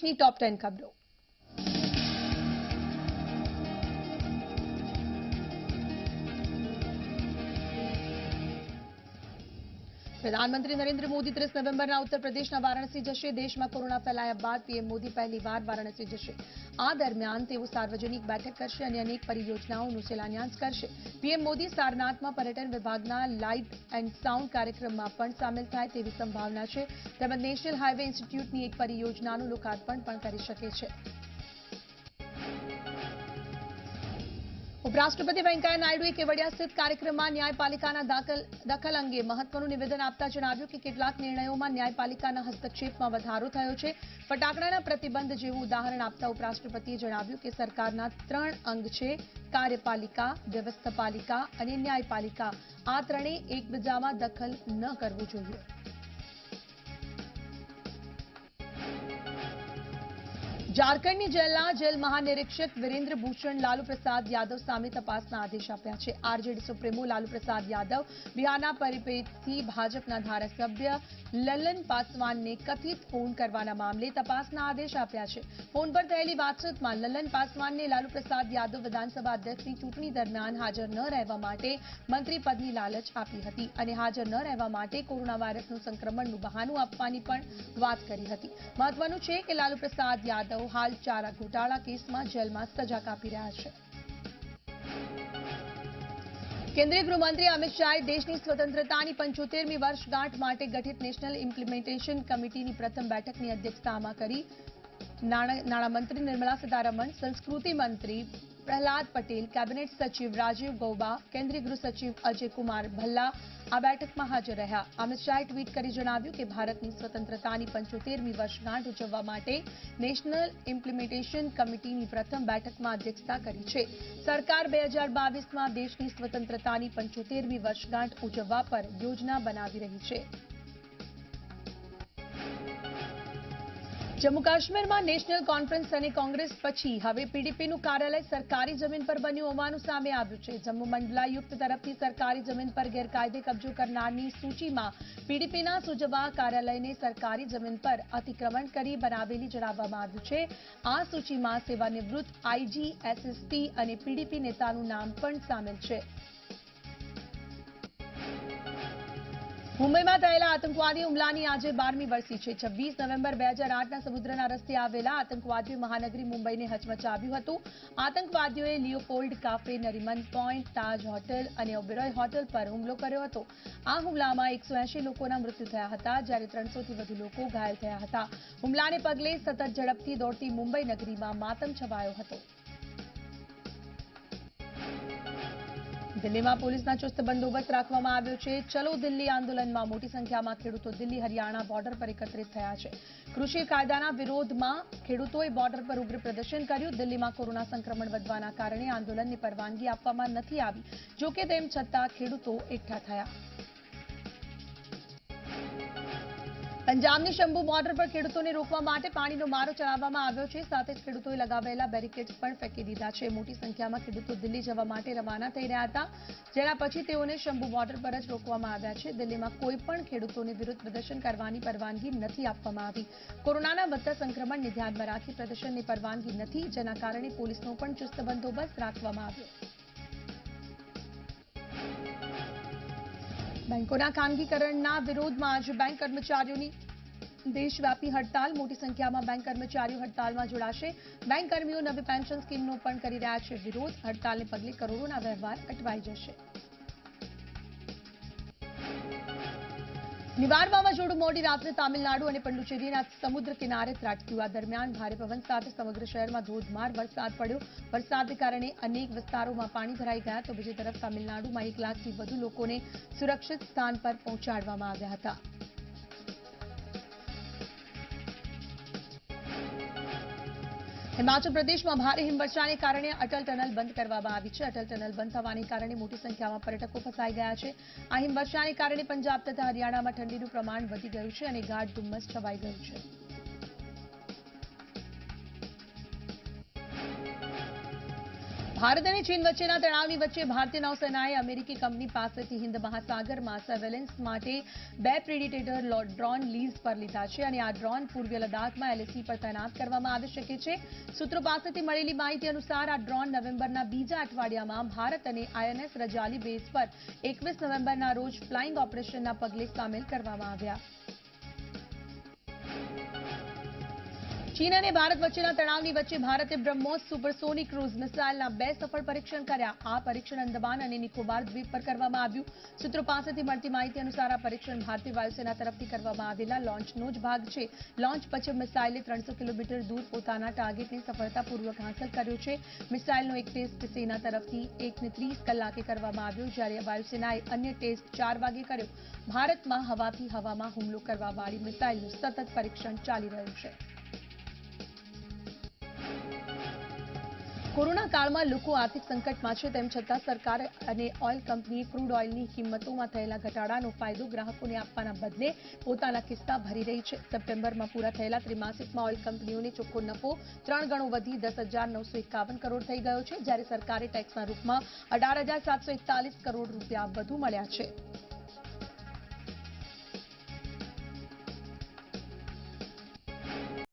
દેશની top ten ખબરો. પ્રધાનમંત્રી નરેન્દ્ર મોદી ત્રીસ નવેમ્બરના ઉત્તર પ્રદેશના વારાણસી જશે. દેશમાં કોરોના ફેલાયા બાદ પીએમ મોદી પહેલીવાર વારાણસી જશે. આ દરમિયાન તેઓ સાર્વજનિક બેઠક કરશે અને અનેક પરિયોજનાઓનું શિલાન્યાસ કરશે. પીએમ મોદી સારનાથમાં પર્યટન વિભાગના લાઇટ એન્ડ સાઉન્ડ કાર્યક્રમમાં પણ સામેલ થાય તેવી સંભાવના છે. તેમજ નેશનલ હાઇવે ઇન્સ્ટિટ્યૂટની એક પરિયોજનાનું લોકાર્પણ પણ કરી શકે છે. ઉપરાષ્ટ્રપતિ વેંકૈયા નાયડુએ કેવડિયા સ્થિત કાર્યક્રમમાં ન્યાયપાલિકાના દખલ અંગે મહત્વનું નિવેદન આપતા જણાવ્યું કે કેટલાક નિર્ણયોમાં ન્યાયપાલિકાના હસ્તક્ષેપમાં વધારો થયો છે. ફટાકડાના પ્રતિબંધ જેવું ઉદાહરણ આપતા ઉપરાષ્ટ્રપતિએ જણાવ્યું કે સરકારના ત્રણ અંગ છે, કાર્યપાલિકા, વ્યવસ્થાપાલિકા અને ન્યાયપાલિકા. આ ત્રણેય એકબીજામાં દખલ ન કરવું જોઈએ. ઝારખંડની જેલના જેલ મહાનિરીક્ષક વિરેન્દ્ર ભૂષણ લાલુ પ્રસાદ યાદવ સામે તપાસના આદેશ આપ્યા છે. આરજેડી સુપ્રીમો લાલુ પ્રસાદ યાદવ બિહારના પરિપેતથી ભાજપના ધારાસભ્ય લલન પાસવાનને કથિત ફોન કરવાના મામલે તપાસના આદેશ આપ્યા છે. ફોન પર થયેલી વાતચીતમાં લલન પાસવાનને લાલુ પ્રસાદ યાદવ વિધાનસભા અધ્યક્ષની ચૂંટણી દરમિયાન હાજર ન રહેવા માટે મંત્રી પદની લાલચ આપી હતી અને હાજર ન રહેવા માટે કોરોના વાયરસનું સંક્રમણનું બહાનું આપવાની પણ વાત કરી હતી. મહત્વનું છે કે લાલુ પ્રસાદ યાદવ હાલ ચારા ઘોટાળા કેસમાં જેલમાં સજા કાપી રહ્યા છે. કેન્દ્રીય ગૃહમંત્રી અમિત શાહે દેશની સ્વતંત્રતાની પંચોતેરમી વર્ષગાંઠ માટે ગઠિત નેશનલ ઇમ્પ્લિમેન્ટેશન કમિટીની પ્રથમ બેઠકની અધ્યક્ષતામાં કરી. નાણા- નાણામંત્રી નિર્મલા સીતારમણ, સંસ્કૃતિ મંત્રી પ્રહલાદ પટેલ કેબિનેટ સચિવ રાજીવ ગૌબા કેન્દ્રીય ગૃહ સચિવ અજય કુમાર ભલ્લા આ બેઠકમાં હાજર રહ્યા અમિત શાહે ટ્વીટ કરી જણાવ્યું કે ભારતની સ્વતંત્રતાની પંચોતેરમી વર્ષગાંઠ ઉજવવા માટે નેશનલ ઇમ્પ્લિમેન્ટેશન કમિટીની પ્રથમ બેઠકમાં અધ્યક્ષતા કરી છે. સરકાર બે હજાર બાવીસમાં દેશની સ્વતંત્રતાની પંચોતેરમી વર્ષગાંઠ ઉજવવા પર યોજના બનાવી રહી છે. જમ્મુ કાશ્મીરમાં નેશનલ કોન્ફરન્સ અને કોંગ્રેસ પછી હવે પીડીપીનું કાર્યાલય સરકારી જમીન પર બન્યું હોવાનું સામે આવ્યું છે. જમ્મુ મંડલાયુક્ત તરફથી સરકારી જમીન પર ગેરકાયદે કબજો કરનારની સૂચિમાં પીડીપીના સુજવા કાર્યાલયને સરકારી જમીન પર અતિક્રમણ કરી બનાવેલી જણાવવામાં આવ્યું છે. આ સૂચિમાં સેવાનિવૃત્ત આઈજી, એસએસપી અને પીડીપી નેતાનું નામ પણ સામેલ છે. મુંબઈમાં થયેલા આતંકવાદી હુમલાની આજે બારમી વર્ષી છે. છવ્વીસ નવેમ્બર બે હજાર આઠના સમુદ્રના રસ્તે આવેલા આતંકવાદીઓ મહાનગરી મુંબઈને હચમચાવ્યું હતું. આતંકવાદીઓએ Leopold cafe, Nariman point, Taj hotel અને ઓબેરોય હોટેલ પર હુમલો કર્યો હતો. આ હુમલામાં એકસો લોકોના મૃત્યુ થયા હતા, જ્યારે ત્રણસોથી વધુ લોકો ઘાયલ થયા હતા. હુમલાને પગલે સતત ઝડપથી દોડતી મુંબઈ નગરીમાં માતમ છવાયો હતો. દિલ્હીમાં પોલીસના ચુસ્ત બંદોબસ્ત રાખવામાં આવ્યો છે. ચલો, દિલ્હી આંદોલનમાં મોટી સંખ્યામાં ખેડૂતો દિલ્હી, હરિયાણા બોર્ડર પર એકત્રિત થયા છે. કૃષિ કાયદાના વિરોધમાં ખેડૂતોએ બોર્ડર પર ઉગ્ર પ્રદર્શન કર્યું. દિલ્હીમાં કોરોના સંક્રમણ વધવાના કારણે આંદોલનની પરવાનગી આપવામાં નથી આવી. જોકે તેમ છતાં ખેડૂતો એકઠા થયા. પંજાબની શંભુ બોર્ડર પર ખેડૂતોને રોકવા માટે પાણીનો મારો ચલાવવામાં આવ્યો છે. સાથે જ ખેડૂતોએ લગાવેલા બેરિકેડ્સ પણ ફેંકી દીધા છે. મોટી સંખ્યામાં ખેડૂતો દિલ્હી જવા માટે રવાના થઈ રહ્યા હતા, જેના પછી તેઓને શંભુ બોર્ડર પર જ રોકવામાં આવ્યા છે. દિલ્હીમાં કોઈ પણ ખેડૂતોને વિરુદ્ધ પ્રદર્શન કરવાની પરવાનગી નથી આપવામાં આવી. કોરોનાના વધતા સંક્રમણને ધ્યાનમાં રાખી પ્રદર્શનની પરવાનગી નથી, જેના કારણે પોલીસનો પણ ચુસ્ત બંદોબસ્ત રાખવામાં આવ્યો. બેંકોના ખાનગીકરણના વિરોધમાં આજે બેંક કર્મચારીઓની દેશવ્યાપી હડતાલ. મોટી સંખ્યામાં બેંક કર્મચારીઓ હડતાલમાં જોડાશે. બેંક કર્મીઓ નવી પેન્શન સ્કીમનો પણ કરી રહ્યા છે વિરોધ. હડતાલને પગલે કરોડોના વ્યવહાર અટવાઈ જશે. નિવાર વાવાઝોડું મોડી રાત્રે તામિલનાડુ અને પંડુચેરીના સમુદ્ર કિનારે ત્રાટક્યું આ દરમિયાન ભારે પવન સાથે સમગ્ર શહેરમાં ધોધમાર વરસાદ પડ્યો. વરસાદને કારણે અનેક વિસ્તારોમાં પાણી ભરાઈ ગયા તો બીજી તરફ તામિલનાડુમાં એક લાખથી વધુ લોકોને સુરક્ષિત સ્થાન પર પહોંચાડવામાં આવ્યા હતા. હિમાચલ પ્રદેશમાં ભારે હિમવર્ષાને કારણે અટલ ટનલ બંધ કરવામાં આવી છે. અટલ ટનલ બંધ થવાને કારણે મોટી સંખ્યામાં પર્યટકો ફસાઈ ગયા છે. આ હિમવર્ષાને કારણે પંજાબ તથા હરિયાણામાં ઠંડીનું પ્રમાણ વધી ગયું છે અને ગાઢ ધુમ્મસ છવાઈ ગયું છે. ભારત અને ચીન વચ્ચેના તણાવની વચ્ચે ભારતીય નૌસેનાએ અમેરિકી કંપની પાસેથી હિન્દ મહાસાગરમાં સર્વેલન્સ માટે બે પ્રેડિટેટર ડ્રોન લીઝ પર લીધા છે અને આ ડ્રોન પૂર્વીય લદ્દાખમાં એલએસી પર તૈનાત કરવામાં આવી શકે છે. સૂત્રો પાસેથી મળેલી માહિતી અનુસાર આ ડ્રોન નવેમ્બરના બીજા અઠવાડિયામાં ભારત અને આઈએનએસ રજાલી બેઝ પર એકવીસ નવેમ્બરના રોજ ફ્લાઇંગ ઓપરેશનના પગલે સામેલ કરવામાં આવ્યા. ચીન અને ભારત વચ્ચેના તણાવની વચ્ચે ભારતે બ્રહ્મોસ સુપરસોનિક ક્રૂઝ મિસાઇલના બે સફળ પરીક્ષણ કર્યા. આ પરીક્ષણ અંદમાન અને નિકોબાર દ્વીપ પર કરવામાં આવ્યું. સૂત્રો પાસેથી મળતી માહિતી અનુસાર આ પરીક્ષણ ભારતીય વાયુસેના તરફથી કરવામાં આવેલા લોન્ચનો જ ભાગ છે. લોન્ચ પછી મિસાઇલે ત્રણસો કિલોમીટર દૂર પોતાના ટાર્ગેટને સફળતાપૂર્વક હાંસલ કર્યો છે. મિસાઇલનો એક ટેસ્ટ સેના તરફથી એકને ત્રીસ કલાકે કરવામાં આવ્યો જ્યારે વાયુસેનાએ અન્ય ટેસ્ટ ચાર વાગે કર્યો. ભારતમાં હવાથી હવામાં હુમલો કરવાવાળી મિસાઇલનું સતત પરીક્ષણ ચાલી રહ્યું છે. કોરોના કાળમાં લોકો આર્થિક સંકટમાં છે, તેમ છતાં સરકાર અને ઓઇલ કંપનીએ ક્રૂડ ઓઇલની કિંમતોમાં થયેલા ઘટાડાનો ફાયદો ગ્રાહકોને આપવાના બદલે પોતાના કિસ્સા ભરી રહી છે. સપ્ટેમ્બરમાં પૂરા થયેલા ત્રિમાસિકમાં ઓઇલ કંપનીઓને ચોખ્ખો નફો ત્રણ ગણો વધી દસ કરોડ થઈ ગયો છે, જ્યારે સરકારે ટેક્સના રૂપમાં અઢાર કરોડ રૂપિયા વધુ મળ્યા છે.